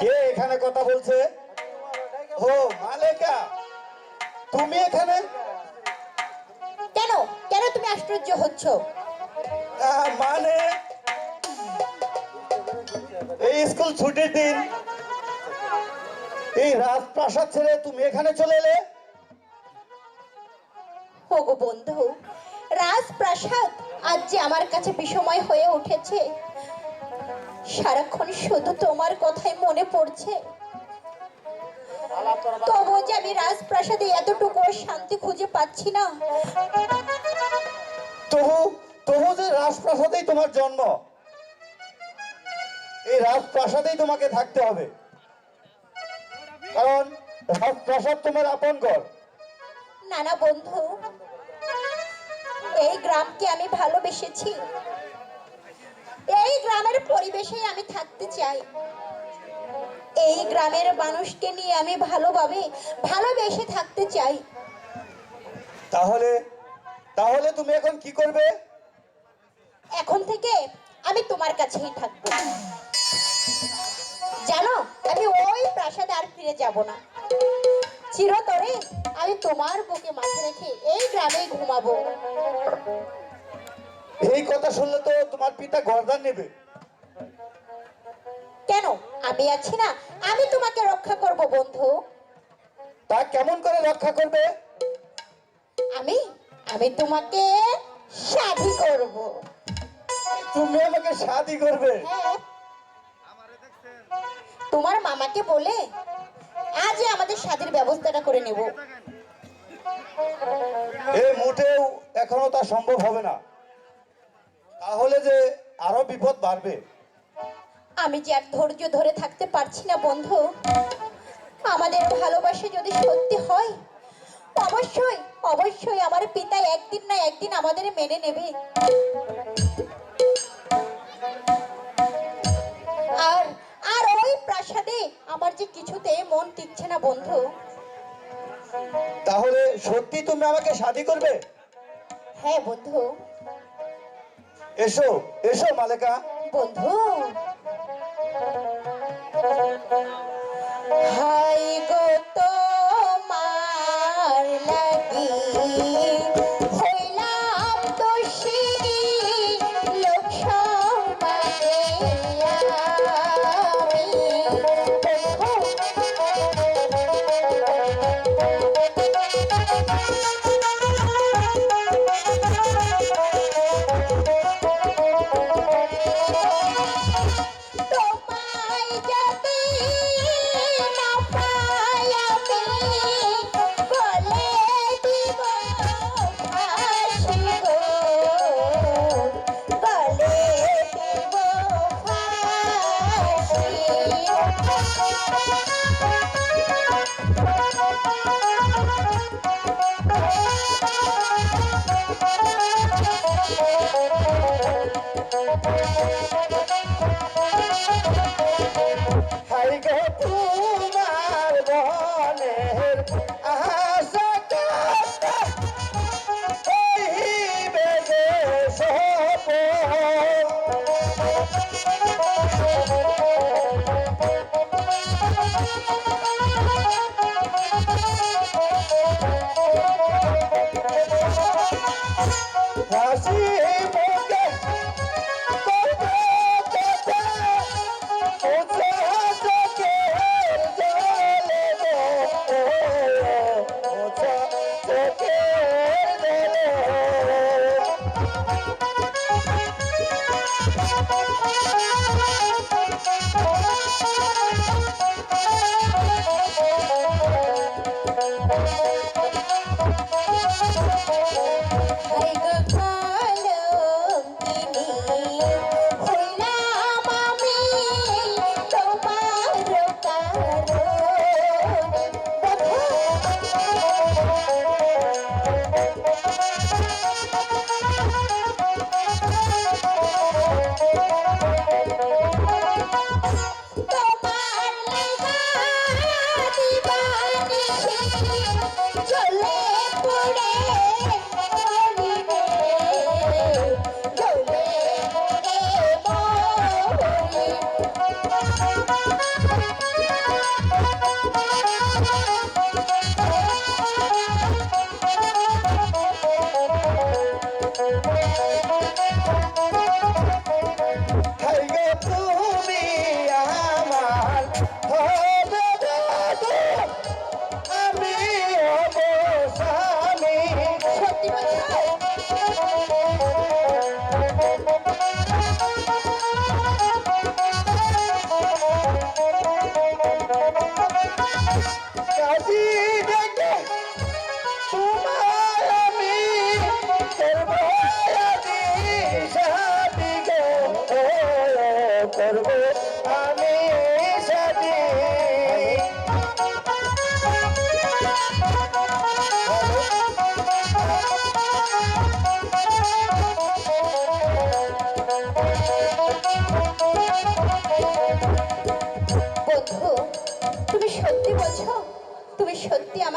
কে এখানে কথা বলছে? ও মালেকা। তুমি এখানে? কেন? কেন তুমি আশ্চর্য হচ্ছ? মানে? এই স্কুল ছুটির দিন এই রাজপ্রাসাদ ছেড়ে তুমি এখানে চলে এলে? ওগো বন্ধু রাজপ্রাসাদ? আজ যে আমার কাছে বিষময় হয়ে উঠেছে সারাক্ষণ শুধু তোমার কথাই মনে পড়ছে। তবু যে আমি রাজপ্রাসাদে এতটুকু শান্তি খুঁজে পাচ্ছি না। তবু তবু যে রাজপ্রাসাদেই তোমার জন্ম এই রাজপ্রাসাদেই তোমাকে থাকতে হবে। কারণ রাজপ্রাসাদ তোমার আপন ঘর। নানা বন্ধু। এই গ্রামকে আমি ভালোবেসেছি। এই গ্রামের পরিবেশে আমি থাকতে চাই। এই গ্রামের মানুষকে নিয়ে আমি ভালোভাবে ভালোবেসে থাকতে চাই। তাহলে তাহলে তুমি এখন কি করবে? এখন থেকে আমি তোমার কাছেই থাকব। জানো আমি ওই প্রাসাদে আর ফিরে যাব না। চিরতরে আমি তোমার বুকে মাথা রেখে এই গ্রামেই ঘুমাবো। এই কথা শুনলে তো তোমার পিতা গর্দান নেবে। কেন? আমি আছি না। আমি তোমাকে রক্ষা করব বন্ধু। তা কেমন করে রক্ষা করবে? আমি? আমি তোমাকে শাদি করব। তুমি আমাকে শাদি করবে। হ্যাঁ। তোমার মামাকে বলে আজই আমাদের শাদির ব্যবস্থাটা করে নেব। এই মোটেও এখনও তা সম্ভব হবে না। তাহলে যে আরও বিপদ বাড়বে। আমি যে আর ধৈর্য ধরে থাকতে পারছি না, বন্ধু, আমাদের ভালোবাসা যদি সত্যি হয়, অবশ্যই অবশ্যই আমার পিতা একদিন না একদিন আমাদের মেনে নেবে। আর আর ওই প্রাসাদে আমার যে কিছুতে মন টিকছে না, বন্ধু। তাহলে সত্যি তুমি আমাকে শাদি করবে? হ্যাঁ বন্ধু। এসো এসো মালেকা। বন্ধু। হাই গো তোমার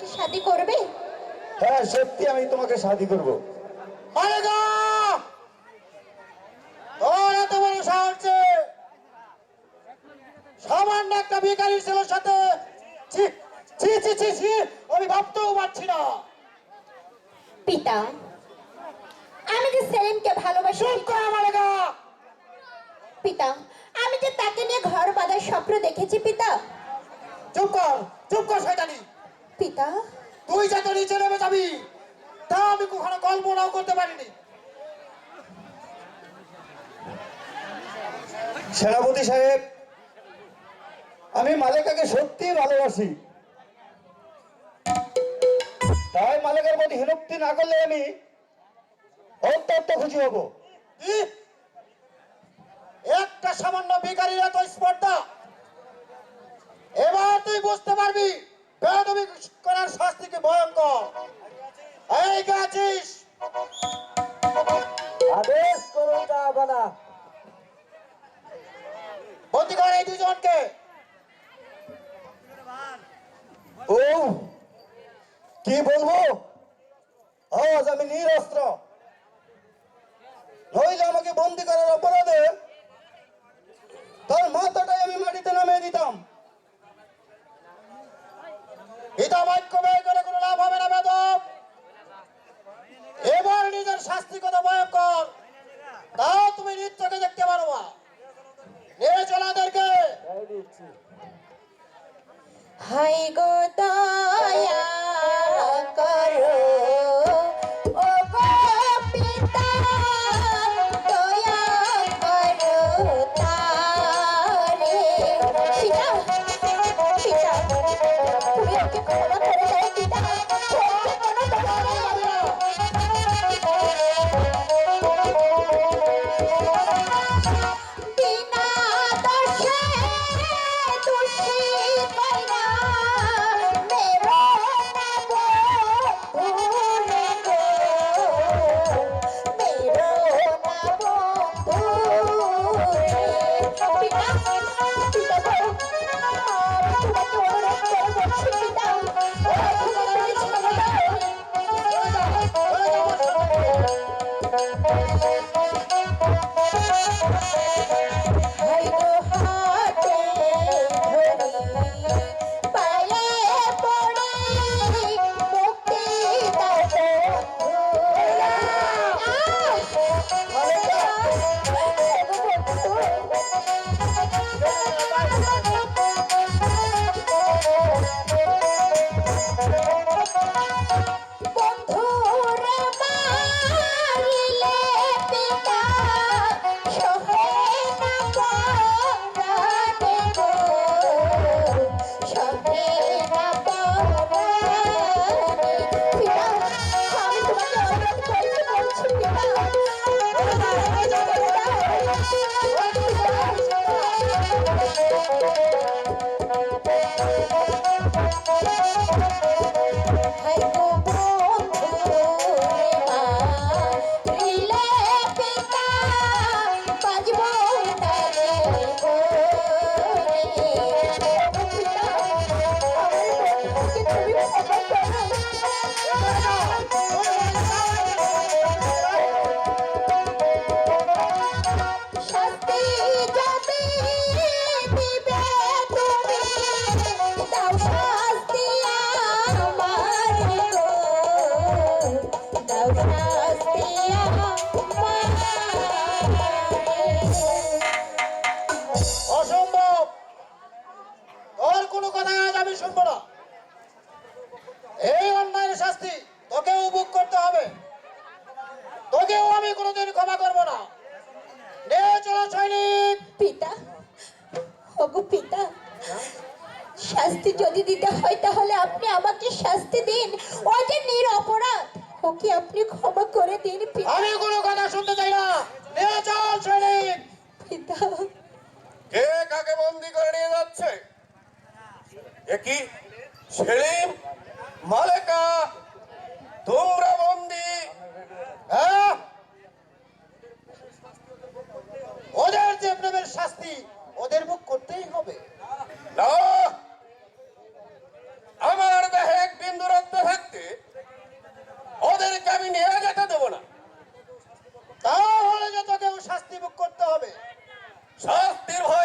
আমাকে শাদি করবে? হ্যাঁ সত্যি আমি তোমাকে শাদি করব। আরে গা! তোর এত বড় সাহস সামান্য একটা ভিখারির ছেলের সাথে ছি ছি ছি ছি ছি আমি ভাবতেও পারছি না। পিতা আমি যে সেলিমকে ভালোবাসি চুপ কর আমার গা! পিতা আমি যে তাকে নিয়ে ঘর বাঁধার স্বপ্ন দেখেছি পিতা। চুপ কর চুপ কর শয়তানি। পিতা? তুই যত নিচে নেমে যাবি তা আমি কখনো কল্পনাও করতে পারিনি। সেনাপতি সাহেব আমি মালেকাকে সত্যি ভালোবাসি। তাই মালেকের প্রতি হিনুক্তি না করলে আমি অত্যন্ত খুশি হব। কি? একটা সামান্য ভিখারির এত স্পর্ধা। এবার তুই বুঝতে পারবি বেয়াদবি করার শাস্তি কি ভয়ঙ্কর? এই গেছিস! আদেশ করুন না বন্দি কর এই দুজনকে। ও, কি বলব? আজ আমি নিরস্ত্র। নইলে আমাকে বন্দি করার অপরাধে তার মাথাটাই আমি মাটিতে নামিয়ে দিতাম। হিতা বাক্য ব্যয় করে কোনো লাভ হবে না বেদব এবার নিজের শাস্তি কত ভয়ঙ্কর। তাও তুমি নৃত্যকে দেখতে পারো না নিয়ে চলো হাই গো দয়া Oh, দিতে হয় তাহলে আপনি আমাকে শাস্তি দিন। ও যে নির অপরাধ। ওকে আপনি ক্ষমা করে দিন আমি কোনো কথা শুনতে চাই না। নিয়ে চল পিতা। কে কাকে বন্দি করে নিয়ে যাচ্ছে? এ কি? মালেকা? তোমরা বন্দি? হ্যাঁ? ওদের যে প্রেমের শাস্তি ওদের বুক করতেই হবে। না। আমি মেরা যেতে দেবো না। তাহলে যে তোকে শাস্তি ভোগ করতে হবে। শাস্তির ভয়